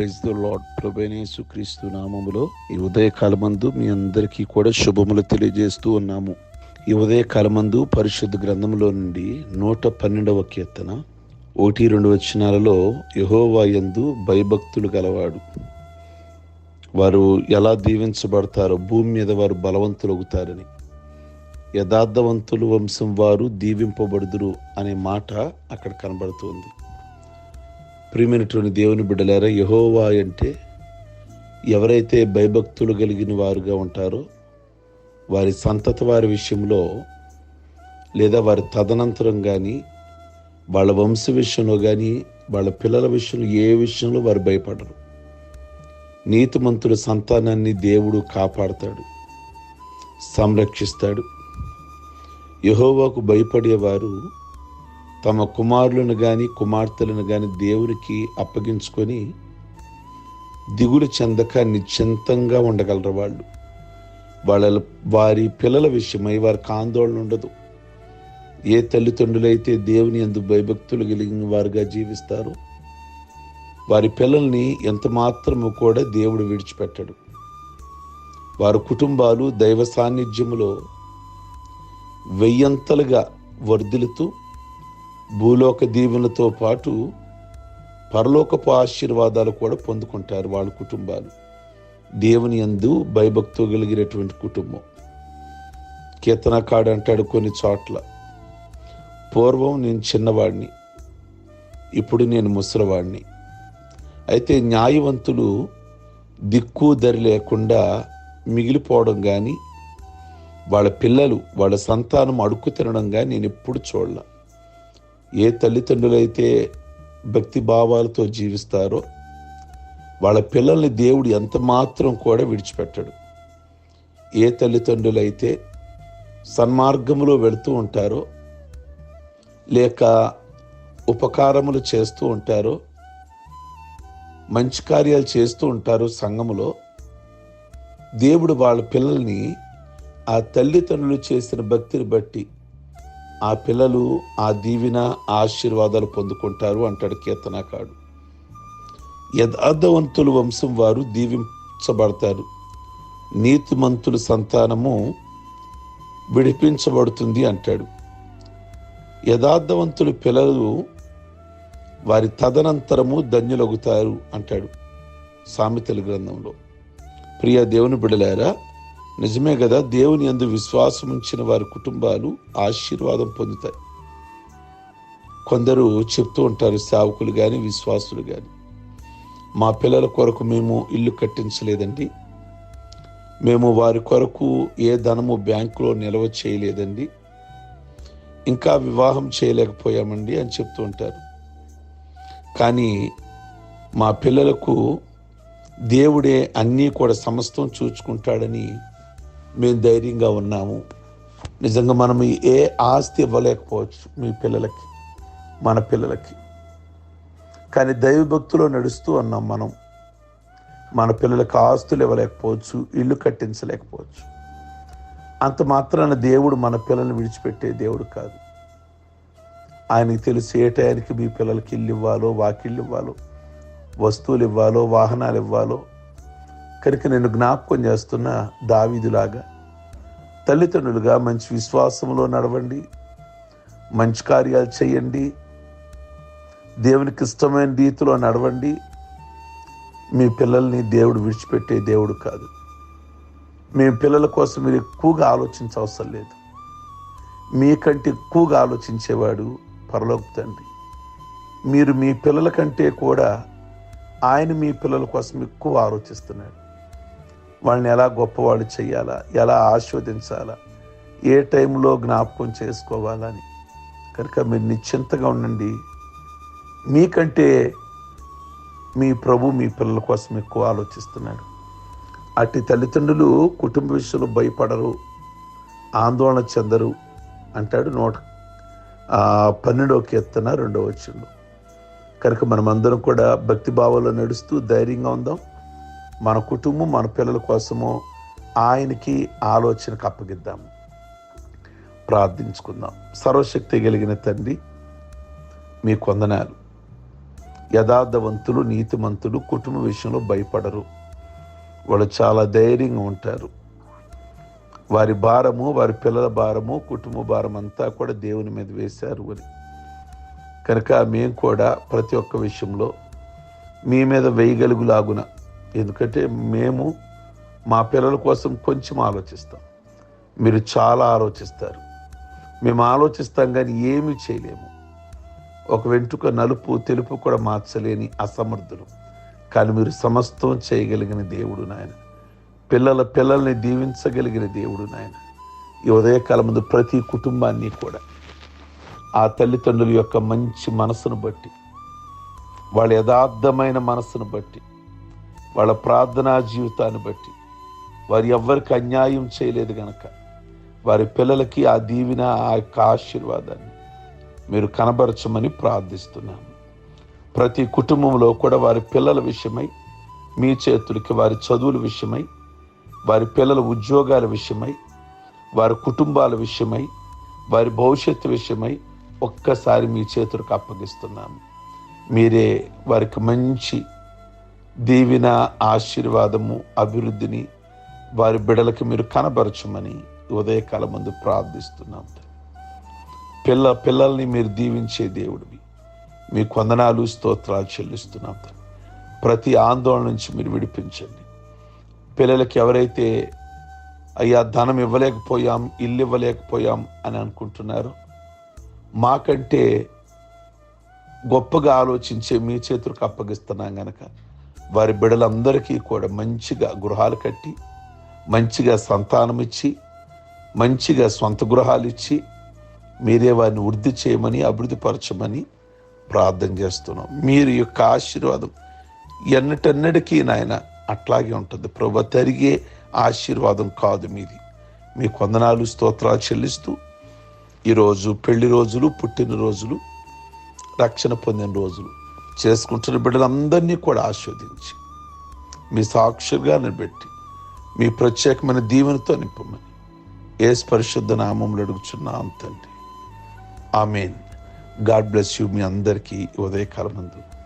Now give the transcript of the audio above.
Praise the lord ప్రభేనేసు క్రీస్తు నామములో ఈ ఉదయకాలమందు మీ అందరికీ కూడా శుభములు తెలియజేస్తూ ఉన్నాము. ఈ ఉదయకాలమందు పరిశుద్ధ గ్రంథంలో నుండి నూట పన్నెండవ కీర్తన ఒకటి రెండు వచనాలలో యహోవా యందు భయభక్తులు గలవాడు. వారు ఎలా దీవించబడతారో భూమి మీద వారు బలవంతులవుతారని యథార్థవంతులు వంశం వారు దీవింపబడుదురు అనే మాట అక్కడ కనబడుతుంది. ప్రియమైనటువంటి దేవుని బిడ్డలారా యహోవా అంటే ఎవరైతే భయభక్తులు కలిగిన వారుగా ఉంటారో వారి సంతత వారి విషయంలో లేదా వారి తదనంతరం కానీ వాళ్ళ వంశ విషయంలో కానీ వాళ్ళ పిల్లల విషయంలో ఏ విషయంలో వారు భయపడరు. నీతిమంతుల సంతానాన్ని దేవుడు కాపాడతాడు సంరక్షిస్తాడు. యహోవాకు భయపడేవారు తమ కుమారులను కానీ కుమార్తెలను కానీ దేవునికి అప్పగించుకొని దిగులు చెందక నిశ్చింతంగా ఉండగలరు వాళ్ళు. వాళ్ళ వారి పిల్లల విషయమై వారికి ఆందోళన ఉండదు. ఏ తల్లిదండ్రులైతే దేవుని ఎందు భయభక్తులు కలిగిన వారుగా జీవిస్తారు వారి పిల్లల్ని ఎంత మాత్రము కూడా దేవుడు విడిచిపెట్టడు. వారి కుటుంబాలు దైవ సాన్నిధ్యములో వెయ్యంతలుగా వర్ధిల్లుతూ భూలోక దీవెనలతో పాటు పరలోకపు ఆశీర్వాదాలు కూడా పొందుకుంటారు వాళ్ళ కుటుంబాలు. దేవుని యందు భయభక్తు కలిగినటువంటి కుటుంబం. కీర్తనకాడు అంటాడు కొన్ని చోట్ల పూర్వం నేను చిన్నవాడిని ఇప్పుడు నేను ముసలివాడిని. అయితే న్యాయవంతులు దిక్కు దరి లేకుండా మిగిలిపోవడం కానీ వాళ్ళ పిల్లలు వాళ్ళ సంతానం అడుక్కు తినడం కానీ నేను ఎప్పుడు చూడలే. ఏ తల్లిదండ్రులైతే భక్తి భావాలతో జీవిస్తారో వాళ్ళ పిల్లల్ని దేవుడు ఎంత మాత్రం కూడా విడిచిపెట్టడు. ఏ తల్లిదండ్రులైతే సన్మార్గములో వెళుతూ ఉంటారో లేక ఉపకారములు చేస్తూ ఉంటారో మంచి కార్యాలు చేస్తూ ఉంటారు సంఘములో దేవుడు వాళ్ళ పిల్లల్ని ఆ తల్లిదండ్రులు చేసిన భక్తిని బట్టి ఆ పిల్లలు ఆ దీవిన ఆశీర్వాదాలు పొందుకుంటారు అంటాడు కీర్తనాకాడు యథార్థవంతులు వంశం వారు దీవించబడతారు. నీతిమంతుల సంతానము విడిపించబడుతుంది అంటాడు. యథార్థవంతులు పిల్లలు వారి తదనంతరము ధన్యులగుతారు అంటాడు సామెతల గ్రంథంలో. ప్రియ దేవుని బిడలారా నిజమే కదా దేవుని అందు విశ్వాసం ఉంచిన వారి కుటుంబాలు ఆశీర్వాదం పొందుతాయి. కొందరు చెప్తూ ఉంటారు సేవకులు కానీ విశ్వాసులు కానీ మా పిల్లల కొరకు మేము ఇల్లు కట్టించలేదండి. మేము వారి కొరకు ఏ ధనము బ్యాంకులో నిల్వ చేయలేదండి. ఇంకా వివాహం చేయలేకపోయామండి అని చెప్తూ ఉంటారు. కానీ మా పిల్లలకు దేవుడే అన్నీ కూడా సమస్తం చూచుకుంటాడని మేము ధైర్యంగా ఉన్నాము. నిజంగా మనం ఏ ఆస్తి ఇవ్వలేకపోవచ్చు మీ పిల్లలకి మన పిల్లలకి. కానీ దైవభక్తిలో నడుస్తూ ఉన్నాం మనం. మన పిల్లలకు ఆస్తులు ఇవ్వలేకపోవచ్చు ఇల్లు కట్టించలేకపోవచ్చు. అంత మాత్రాన దేవుడు మన పిల్లల్ని విడిచిపెట్టే దేవుడు కాదు. ఆయనకి తెలిసి ఏ టయానికి మీ పిల్లలకి ఇల్లు ఇవ్వాలో వాకిళ్ళు ఇవ్వాలో వస్తువులు ఇవ్వాలో వాహనాలు ఇవ్వాలో కనుక నేను జ్ఞాపకం చేస్తున్న దావీదులాగా తల్లిదండ్రులుగా మంచి విశ్వాసంలో నడవండి మంచి కార్యాలు చేయండి దేవునికి ఇష్టమైన రీతిలో నడవండి. మీ పిల్లల్ని దేవుడు విడిచిపెట్టే దేవుడు కాదు. మీ పిల్లల కోసం మీరు ఎక్కువగా ఆలోచించవసరం లేదు. మీకంటే ఎక్కువగా ఆలోచించేవాడు పరలోక తండ్రి. మీరు మీ పిల్లల కంటే కూడా ఆయన మీ పిల్లల కోసం ఎక్కువ ఆలోచిస్తున్నాడు. వాళ్ళని ఎలా గొప్పవాళ్ళు చేయాలా ఎలా ఆస్వాదించాలా ఏ టైంలో జ్ఞాపకం చేసుకోవాలని? కనుక మీరు నిశ్చింతగా ఉండండి. మీకంటే మీ ప్రభు మీ పిల్లల కోసం ఎక్కువ ఆలోచిస్తున్నాడు. అట్టి తల్లిదండ్రులు కుటుంబ విషయంలో భయపడరు ఆందోళన చెందరు అంటాడు నోట. పన్నెండవ కీర్తన రెండవ వచ్చిండు కనుక మనమందరం కూడా భక్తిభావంలో నడుస్తూ ధైర్యంగా ఉందాం. మన కుటుంబం మన పిల్లల కోసము ఆయనకి ఆలోచనకు అప్పగిద్దాము ప్రార్థించుకుందాం. సర్వశక్తి కలిగిన తండ్రి మీ కొందనాలు యథార్థవంతులు నీతిమంతులు కుటుంబ విషయంలో భయపడరు. వాళ్ళు చాలా ధైర్యంగా ఉంటారు. వారి భారము వారి పిల్లల భారము కుటుంబ భారం అంతా కూడా దేవుని మీద వేశారు అని. కనుక మేము కూడా ప్రతి ఒక్క విషయంలో మీ మీద వేయగలుగులాగున ఎందుకంటే మేము మా పిల్లల కోసం కొంచెం ఆలోచిస్తాం. మీరు చాలా ఆలోచిస్తారు. మేము ఆలోచిస్తాం కానీ ఏమీ చేయలేము. ఒక వెంట్రుక నలుపు తెలుపు కూడా మార్చలేని అసమర్థులు. కానీ మీరు సమస్తం చేయగలిగిన దేవుడు నాయన. పిల్లల పిల్లల్ని దీవించగలిగిన దేవుడు నాయన. ఈ ఉదయకాలం ముందు ప్రతి కుటుంబాన్ని కూడా ఆ తల్లిదండ్రుల యొక్క మంచి మనసును బట్టి వాళ్ళ యథార్థమైన మనసును బట్టి వాళ్ళ ప్రార్థనా జీవితాన్ని బట్టి. వారు ఎవ్వరికి అన్యాయం చేయలేదు గనక. వారి పిల్లలకి ఆ దీవిన ఆ యొక్క ఆశీర్వాదాన్ని మీరు కనబరచమని ప్రార్థిస్తున్నాము. ప్రతి కుటుంబంలో కూడా వారి పిల్లల విషయమై మీ చేతులకి వారి చదువుల విషయమై వారి పిల్లల ఉద్యోగాల విషయమై వారి కుటుంబాల విషయమై వారి భవిష్యత్తు విషయమై ఒక్కసారి మీ చేతులకు అప్పగిస్తున్నాము. మీరే వారికి మంచి దీవిన ఆశీర్వాదము అభివృద్ధిని వారి బిడలకు మీరు కనబరచమని ఉదయకాలం ముందు ప్రార్థిస్తున్నాం పిల్ల పిల్లల్ని మీరు దీవించే దేవుడివి. మీ కొందనాలు స్తోత్రాలు చెల్లిస్తున్నాం ప్రతి ఆందోళన నుంచి మీరు విడిపించండి. పిల్లలకి ఎవరైతే అయ్యా ధనం ఇవ్వలేకపోయాం ఇల్లు ఇవ్వలేకపోయాం అని అనుకుంటున్నారు మాకంటే గొప్పగా ఆలోచించే మీ చేతులకు అప్పగిస్తున్నాం గనక వారి బిడలందరికీ కూడా మంచిగా గృహాలు కట్టి మంచిగా సంతానం ఇచ్చి మంచిగా సొంత గృహాలు ఇచ్చి మీరే వారిని వృద్ధి చేయమని అభివృద్ధిపరచమని ప్రార్థన చేస్తున్నాం. మీరు యొక్క ఆశీర్వాదం ఎన్నటెన్నటికీ నాయన అట్లాగే ఉంటుంది. ప్రభు తరిగే ఆశీర్వాదం కాదు మీది. మీ కొందనాలు స్తోత్రాలు చెల్లిస్తూ ఈరోజు పెళ్ళి రోజులు పుట్టినరోజులు రక్షణ పొందిన రోజులు. చేసుకుంటున్న బిడ్డలందరినీ కూడా ఆస్వాదించి మీ సాక్షులుగా నిలబెట్టి మీ ప్రత్యేకమైన దీవెనతో నింపమని ఏ పరిశుద్ధ నామంలో అడుగుచున్నాం తండ్రి. ఆమెన్. గాడ్ బ్లెస్ యూ మీ అందరికీ ఉదయకాలం నందు